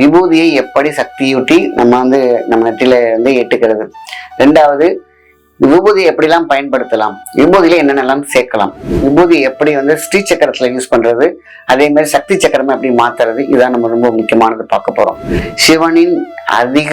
விபூதியை எப்படி சக்தியூட்டி நம்ம வந்து நம்ம நெற்றில வந்து ஏற்றுக்கிறது? ரெண்டாவது விபூதி எப்படிலாம் பயன்படுத்தலாம்? விபூதியில என்னென்னலாம் சேர்க்கலாம்? விபூதி எப்படி வந்து ஸ்ரீ சக்கரத்துல யூஸ் பண்றது? அதே மாதிரி சக்தி சக்கரமா எப்படி மாத்துறது? இதான் நம்ம ரொம்ப முக்கியமானது பார்க்க போறோம். சிவனின் அதிக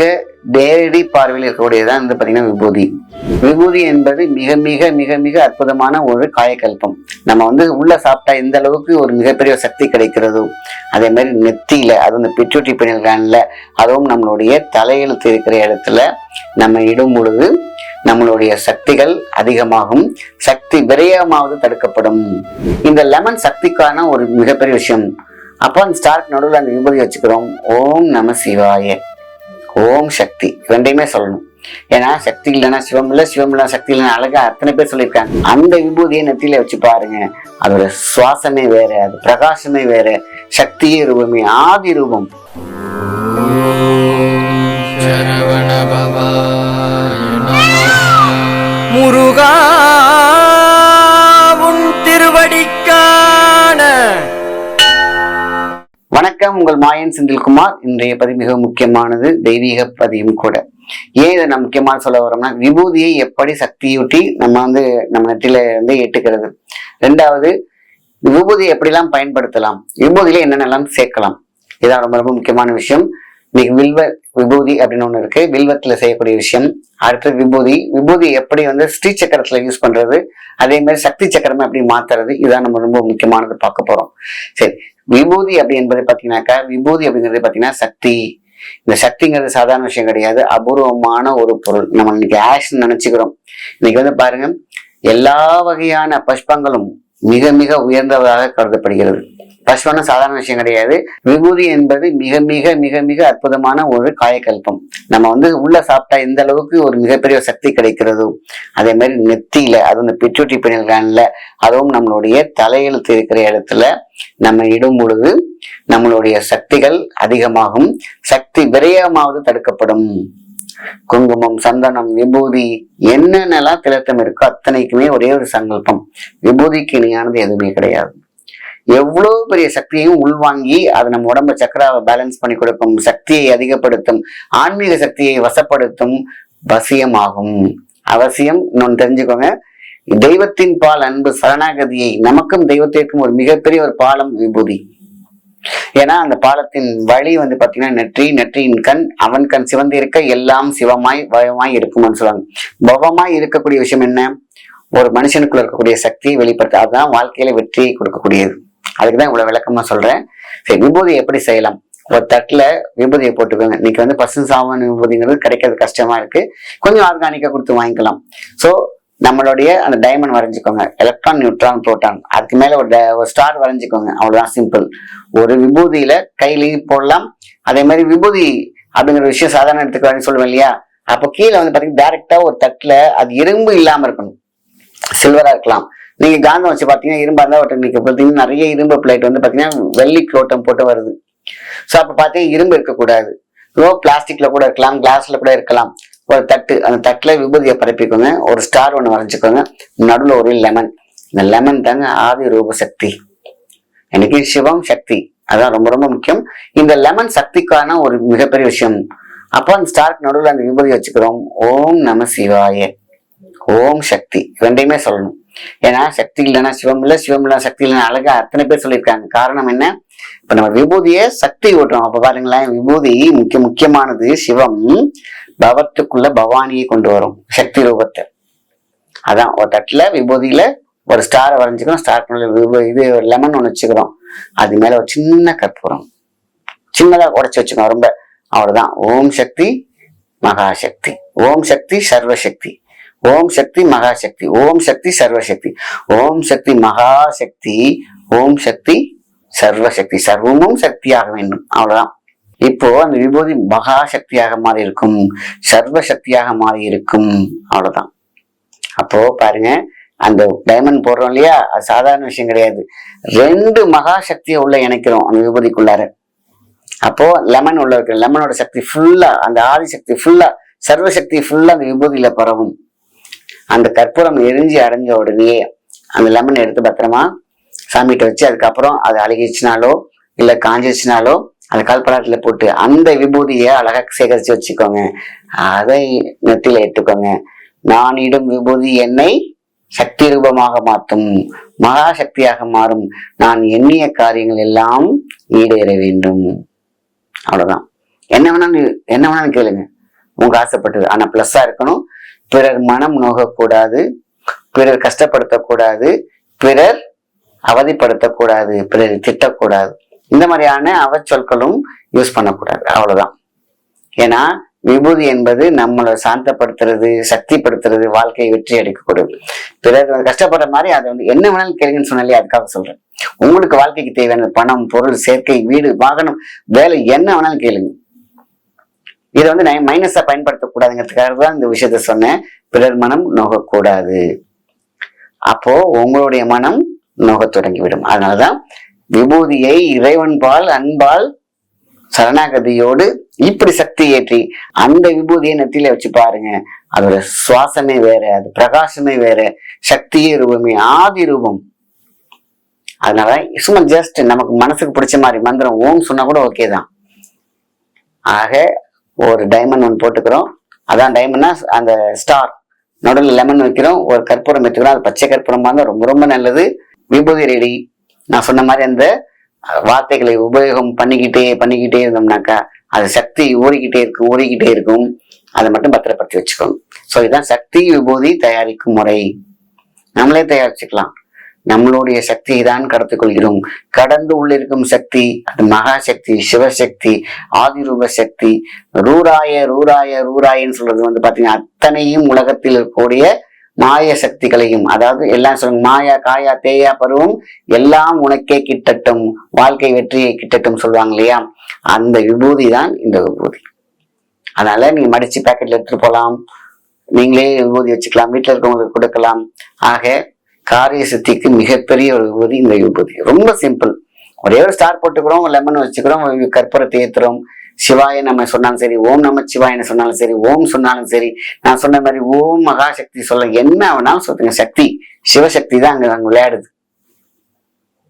நேரடி பார்வையில் இருக்கக்கூடியதான் வந்து பாத்தீங்கன்னா விபூதி. விபூதி என்பது மிக மிக மிக மிக அற்புதமான ஒரு காயக்கல்பம். நம்ம வந்து உள்ள சாப்பிட்டா எந்த அளவுக்கு ஒரு மிகப்பெரிய சக்தி கிடைக்கிறதோ அதே மாதிரி நெத்தியில அது இந்த பிச்சுட்டி பின்னல்கான்ல அதுவும் நம்மளுடைய தலையெழுத்து இருக்கிற இடத்துல நம்ம இடும் பொழுது நம்மளுடைய சக்திகள் அதிகமாகும் சக்தி விரயமாவது தடுக்கப்படும். இந்த லெமன் சக்திக்கான ஒரு மிகப்பெரிய விஷயம். அப்போ அந்த ஸ்டார்க் நடுவில் அந்த விபூதி வச்சுக்கிறோம். ஓம் நம சிவாய. ஓம் சக்தி. ரெண்டையுமே சொல்லணும். ஏன்னா சக்தி இல்லைன்னா சிவம் இல்லை சிவம் இல்லைனா சக்தி இல்லைன்னா அழகா அத்தனை பேர் சொல்லியிருக்காங்க. அந்த விபூதியை நெத்தியில வச்சு பாருங்க. அதோட சுவாசமே வேற அது பிரகாசமே வேற சக்தியே ரூபமே ஆதி ரூபம். முருகா உன் திருவடிக்கான. வணக்கம் உங்கள் மாயன் செந்தில்குமார். இன்றைய பதிவு மிக முக்கியமானது தெய்வீக பதிவும் கூட. ஏன் இதை நான் முக்கியமாக சொல்ல வரோம்னா விபூதியை எப்படி சக்தியூட்டி நம்ம வந்து நம்ம நெற்றில வந்து ஏற்றுக்கிறது. ரெண்டாவது விபூதியை எப்படிலாம் பயன்படுத்தலாம்? விபூதியில என்னென்னலாம் சேர்க்கலாம்? இதான் ரொம்ப ரொம்ப முக்கியமான விஷயம். இன்னைக்கு வில்வ விபூதி அப்படின்னு ஒன்று இருக்கு. வில்வத்தில் செய்யக்கூடிய விஷயம். அடுத்து விபூதி. விபூதி எப்படி வந்து ஸ்ரீ சக்கரத்தில் யூஸ் பண்றது? அதே மாதிரி சக்தி சக்கரமா எப்படி மாத்துறது? இதான் நம்ம ரொம்ப முக்கியமானது பார்க்க போறோம். சரி விபூதி அப்படி என்பது பார்த்தீங்கன்னாக்கா விபூதி அப்படிங்கிறது பார்த்தீங்கன்னா சக்தி. இந்த சக்திங்கிறது சாதாரண விஷயம் கிடையாது. அபூர்வமான ஒரு பொருள். நம்ம இன்னைக்கு ஆஷ்னு நினைச்சுக்கிறோம். இன்னைக்கு வந்து பாருங்க எல்லா வகையான புஷ்பங்களும் மிக மிக உயர்ந்ததாக கருதப்படுகிறது. பஷ்பம்னா சாதாரண விஷயம் கிடையாது. விபூதி என்பது மிக மிக மிக மிக அற்புதமான ஒரு காயக்கல்பம். நம்ம வந்து உள்ள சாப்பிட்டா எந்த அளவுக்கு ஒரு மிகப்பெரிய சக்தி கிடைக்கிறதோ அதே மாதிரி நெத்தியில அது இந்த பிச்சுட்டி பின்னல்கான்ல அதுவும் நம்மளுடைய தலையெழுத்து இருக்கிற இடத்துல நம்ம இடும் பொழுது நம்மளுடைய சக்திகள் அதிகமாகும். சக்தி விரயமாவது தடுக்கப்படும். குங்குமம் சந்தனம் விபூதி என்னென்னலாம் திலத்தம் இருக்கோ அத்தனைக்குமே ஒரே ஒரு சங்கல்பம். விபூதிக்கு இணையானது எதுவுமே கிடையாது. எவ்வளவு பெரிய சக்தியையும் உள்வாங்கி அது நம்ம உடம்ப சக்கராவை பேலன்ஸ் பண்ணி கொடுக்கும் சக்தியை அதிகப்படுத்தும் ஆன்மீக சக்தியை வசப்படுத்தும் வசியமாகும் அவசியம் இன்னொன்று தெரிஞ்சுக்கோங்க. தெய்வத்தின் பால் அன்பு சரணாகதியை நமக்கும் தெய்வத்திற்கும் ஒரு மிகப்பெரிய ஒரு பாலம் விபூதி. ஏன்னா அந்த பாலத்தின் வழி வந்து பாத்தீங்கன்னா நெற்றி நெற்றியின் கண் அவன் கண் சிவந்து இருக்க எல்லாம் சிவமாய் பயமாய் இருக்கும்னு சொல்லுவாங்க. பவமாய் இருக்கக்கூடிய விஷயம் என்ன? ஒரு மனுஷனுக்குள்ள இருக்கக்கூடிய சக்தியை வெளிப்படுத்த அதுதான் வாழ்க்கையில வெற்றியை கொடுக்கக்கூடியது. அதுக்கு தான் இவ்வளவு விளக்கமா சொல்றேன். சரி விபூதி எப்படி செய்யலாம்? ஒரு தட்டில் விபூதியை போட்டுக்கோங்க. இன்னைக்கு வந்து பசு சாமான் விபூதிங்கிறது கிடைக்கிறது கஷ்டமா இருக்கு. கொஞ்சம் ஆர்கானிக்காக கொடுத்து வாங்கிக்கலாம். ஸோ நம்மளுடைய அந்த டைமண்ட் வரைஞ்சிக்கோங்க. எலக்ட்ரான் நியூட்ரான் புரோட்டான் அதுக்கு மேலே ஒரு ஒரு ஸ்டார் வரைஞ்சிக்கோங்க. அவ்வளோதான் சிம்பிள் ஒரு விபூதியில கையிலையும் போடலாம். அதே மாதிரி விபூதி அப்படிங்கிற விஷயம் சாதாரண எடுத்துக்கலாம் சொல்லுவேன் இல்லையா? அப்போ கீழே வந்து பார்த்தீங்கன்னா டேரெக்டாக ஒரு தட்டில் அது இரும்பு இல்லாமல் இருக்கணும். சில்வரா இருக்கலாம். நீங்க காந்தம் வச்சு பாத்தீங்கன்னா இரும்பா இருந்தா ஒரு நிக்க பாத்தீங்கன்னா நிறைய இரும்பு பிளேட் வந்து பாத்தீங்கன்னா வெள்ளி குரோட்டம் போட்டு வருது. சோ அப்ப பாத்தீங்கன்னா இரும்பு இருக்கக்கூடாது ரோ பிளாஸ்டிக்ல கூட இருக்கலாம் கிளாஸ்ல கூட இருக்கலாம். ஒரு தட்டு அந்த தட்டுல விபூதியை பரப்பிக்கோங்க. ஒரு ஸ்டார் ஒன்று வரைஞ்சிக்கோங்க. நடுவுல ஒரு லெமன் இந்த லெமன் தாங்க ஆதி ரூப சக்தி. எனக்கு சிவம் சக்தி. அதான் ரொம்ப ரொம்ப முக்கியம். இந்த லெமன் சக்திக்கான ஒரு மிகப்பெரிய விஷயம். அப்போ அந்த ஸ்டார்க்கு நடுவில் அந்த விபூதி வச்சுக்கிறோம். ஓம் நம சிவாய. ஓம் சக்தி. ரெண்டையுமே சொல்லணும். ஏன்னா சக்தி இல்லைன்னா சிவம் இல்லை சிவம் இல்லைன்னா சக்தி இல்லைன்னா அழகா அத்தனை பேர் சொல்லியிருக்காங்க. காரணம் என்ன? இப்ப நம்ம விபூதியை சக்தி ஓட்டுறோம். அப்ப பாருங்களேன் விபூதி முக்கிய முக்கியமானது சிவம் பவத்துக்குள்ள பவானியை கொண்டு வரும். சக்தி ரூபத்தை. அதான் ஒரு தட்டுல விபூதியில ஒரு ஸ்டாரை வரைஞ்சுக்கிறோம். ஸ்டார் இது லெமன் ஒன்று வச்சுக்கிறோம். அது மேல ஒரு சின்ன கற்பூரம். சின்னதா உடைச்சு வச்சுக்கணும். ரொம்ப அவ்வளவுதான். ஓம் சக்தி மகாசக்தி ஓம் சக்தி சர்வசக்தி ஓம் சக்தி மகாசக்தி ஓம் சக்தி சர்வசக்தி ஓம் சக்தி மகாசக்தி ஓம் சக்தி சர்வசக்தி சர்வமும் சக்தியாக வேண்டும். அவ்வளவுதான். இப்போ அந்த விபூதி மகாசக்தியாக மாறி இருக்கும் சர்வசக்தியாக மாறி இருக்கும் அவ்வளவுதான். அப்போ பாருங்க அந்த டைமண்ட் போடுறோம் இல்லையா? அது சாதாரண விஷயம் கிடையாது. ரெண்டு மகாசக்தியை உள்ள இணைக்கிறோம் அந்த விபூதிக்குள்ளார. அப்போ லெமன் உள்ள இருக்கிற லெமனோட சக்தி ஃபுல்லா அந்த ஆதி சக்தி ஃபுல்லா சர்வசக்தி ஃபுல்லா அந்த விபூதியில பரவும். அந்த கற்பூரம் எரிஞ்சு அடைஞ்ச உடனே அந்த லெமன் எடுத்து பத்திரமா சாமிகிட்ட வச்சு அதுக்கப்புறம் அது அழுகிச்சுனாலோ இல்லை காஞ்சிச்சுனாலோ அந்த கால்படாட்டில போட்டு அந்த விபூதியை அழகாக சேகரித்து வச்சுக்கோங்க. அதை நெத்தியில் எடுத்துக்கோங்க நான் இடும் விபூதி என்னை சக்தி ரூபமாக மாற்றும் மகா சக்தியாக மாறும். நான் எண்ணிய காரியங்கள் எல்லாம் ஈடேற வேண்டும். அவ்வளோதான் என்ன வேணாலும் என்ன வேணாலும் கேளுங்க. உங்க ஆசைப்பட்டது. ஆனா பிளஸ்ஸா இருக்கணும். பிறர் மனம் நோகக்கூடாது பிறர் கஷ்டப்படுத்தக்கூடாது பிறர் அவதிப்படுத்தக்கூடாது பிறரை திட்டக்கூடாது. இந்த மாதிரியான அவச்சொற்களும் யூஸ் பண்ணக்கூடாது. அவ்வளவுதான். ஏன்னா விபூதி என்பது நம்மளை சாந்தப்படுத்துறது சக்திப்படுத்துறது வாழ்க்கையை வெற்றி அடைக்கக்கூடாது பிறர் கஷ்டப்படுற மாதிரி அதை வந்து என்ன வேணாலும் கேளுங்கன்னு சொன்னாலே அதுக்காக சொல்றேன். உங்களுக்கு வாழ்க்கைக்கு தேவையான பணம் பொருள் சேர்க்கை வீடு வாகனம் வேலை என்ன வேணாலும் கேளுங்க. இதை வந்து நான் மைனஸை பயன்படுத்தக்கூடாதுங்கிறதுக்காக தான் இந்த விஷயத்த சொன்னேன். பிறர் மனம் நோகக்கூடாது. அப்போ உங்களுடைய மனம் நோக தொடங்கிவிடும். அதனாலதான் விபூதியை இறைவன்பால் அன்பால் சரணாகதியோடு இப்படி சக்தி ஏற்றி அந்த விபூதியை நெத்தியில வச்சு பாருங்க. அதோட சுவாசமே வேற அது பிரகாசமே வேற சக்தியே ரூபமே ஆதி ரூபம். அதனால சும்மா ஜஸ்ட் நமக்கு மனசுக்கு பிடிச்ச மாதிரி மந்திரம் ஓம் சொன்னா கூட ஓகே தான். ஆக ஒரு டைமண்ட் ஒன்று போட்டுக்கிறோம். அதான் டைமண்ட்னா அந்த ஸ்டார் நடுவில் லெமன் வைக்கிறோம். ஒரு கற்பூரம் வச்சுக்கிறோம் அது பச்சை கற்பூரமாக இருந்தால் ரொம்ப ரொம்ப நல்லது. விபூதி ரெடி. நான் சொன்ன மாதிரி அந்த வார்த்தைகளை உபயோகம் பண்ணிக்கிட்டே பண்ணிக்கிட்டே இருந்தோம்னாக்கா அது சக்தி ஊறிக்கிட்டே இருக்கும் ஊறிக்கிட்டே இருக்கும். அதை மட்டும் பத்திரப்படுத்தி வச்சுக்கணும். ஸோ இதுதான் சக்தி விபூதி தயாரிக்கும் முறை. நம்மளே தயாரிச்சுக்கலாம். நம்மளுடைய சக்தியை தான் கடத்துக்கொள்கிறோம். கடந்து உள்ளிருக்கும் சக்தி அது மகா சக்தி சிவசக்தி ஆதிரூப சக்தி ரூராய ரூராய ரூராயன்னு சொல்றது வந்து பாத்தீங்கன்னா அத்தனையும் உலகத்தில் இருக்கக்கூடிய மாய சக்திகளையும் அதாவது எல்லாம் சொல்லுங்க மாயா காயா தேயா பருவம் எல்லாம் உனக்கே கிட்டட்டும் வாழ்க்கை வெற்றியை கிட்டட்டும் சொல்லுவாங்க இல்லையா? அந்த விபூதி தான் இந்த விபூதி. அதனால நீங்க மடிச்சு பேக்கெட்ல எடுத்துட்டு போகலாம் நீங்களே விபூதி வச்சுக்கலாம் வீட்டில் இருக்கவங்களுக்கு கொடுக்கலாம். ஆக காரிய சித்திக்கு மிகப்பெரிய ஒரு விபூதி இந்த விபூதி. ரொம்ப சிம்பிள் ஒரே ஒரு ஸ்டார் போட்டுக்கிறோம் லெமன் வச்சுக்கிறோம் கற்பூரத்தை ஏற்றுறோம் சிவாய நம்ம சொன்னாலும் சரி ஓம் நம்ம சிவாயன்னு சொன்னாலும் சரி ஓம் சொன்னாலும் சரி நான் சொன்ன மாதிரி ஓம் மகாசக்தி சொல்ல என்ன வேணாலும் சொல்லுங்க. சக்தி சிவசக்தி தான் அங்க அங்க விளையாடுது.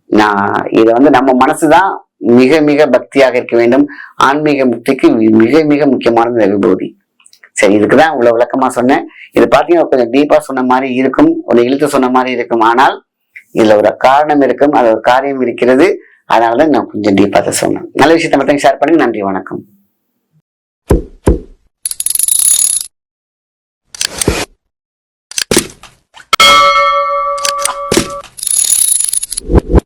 நான் இதை வந்து நம்ம மனசுதான் மிக மிக பக்தியாக இருக்க வேண்டும். ஆன்மீக முக்திக்கு மிக மிக முக்கியமானது இந்த விபூதி. சரி இதுக்குதான் இவ்வளவு விளக்கமா சொன்னேன். இது பாத்தீங்கன்னா கொஞ்சம் டீப்பா சொன்ன மாதிரி இருக்கும் ஒரு இழுத்து சொன்ன மாதிரி இருக்கும். ஆனால் இதுல ஒரு காரணம் இருக்கும் அது ஒரு காரியம் இருக்கிறது. அதனாலதான் நான் கொஞ்சம் டீப்பா சொன்னேன். நல்ல விஷயத்தை மட்டும் ஷேர் பண்ணுங்க. நன்றி வணக்கம்.